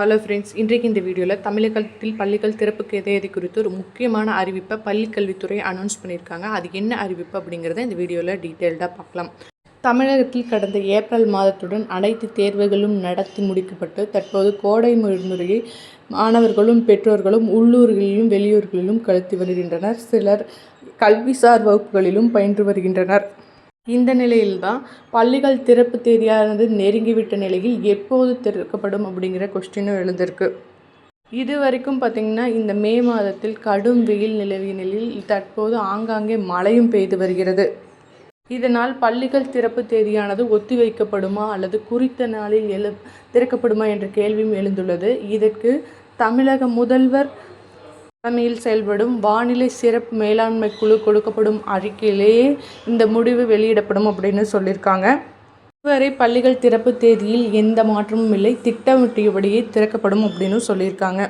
Hello friends இன்றைக்கு இந்த வீடியோவில் தமிழகத்தில் பள்ளிகள் திறப்புக்கு தேதி குறித்து ஒரு முக்கியமான அறிவிப்பை பள்ளிக்கல்வித்துறை அனௌன்ஸ் பண்ணியிருக்காங்க. அது என்ன அறிவிப்பு அப்படிங்கிறத இந்த வீடியோவில் டீட்டெயில்டாக பார்க்கலாம். தமிழகத்தில் கடந்த ஏப்ரல் மாதத்துடன் அனைத்து தேர்வுகளும் நடத்தி முடிக்கப்பட்டு தற்போது கோடை விடுமுறையை மாணவர்களும் பெற்றோர்களும் உள்ளூர்களிலும் வெளியூர்களிலும் கழித்து வருகின்றனர். சிலர் கல்விசார் வகுப்புகளிலும் பயின்று வருகின்றனர். இந்த நிலையில்தான் பள்ளிகள் திறப்பு தேதியானது நெருங்கிவிட்ட நிலையில் எப்போது திறக்கப்படும் அப்படிங்கிற கொஸ்டினும் எழுந்திருக்கு. இது வரைக்கும் பார்த்திங்கன்னா இந்த மே மாதத்தில் கடும் வெயில் நிலவிய நிலையில் தற்போது ஆங்காங்கே மழையும் பெய்து வருகிறது. இதனால் பள்ளிகள் திறப்பு தேதியானது ஒத்திவைக்கப்படுமா அல்லது குறித்த நாளில் எழு திறக்கப்படுமா என்ற கேள்வியும் எழுந்துள்ளது. இதற்கு தமிழக முதல்வர் தலைமையில் செயல்படும் வானிலை சிறப்பு மேலாண்மை குழு கொடுக்கப்படும் அறிக்கையிலேயே இந்த முடிவு வெளியிடப்படும் அப்படின்னு சொல்லியிருக்காங்க. இதுவரை பள்ளிகள் திறப்பு தேதியில் எந்த மாற்றமும் இல்லை. திட்டமிட்டியபடியே திறக்கப்படும் அப்படின்னு சொல்லியிருக்காங்க.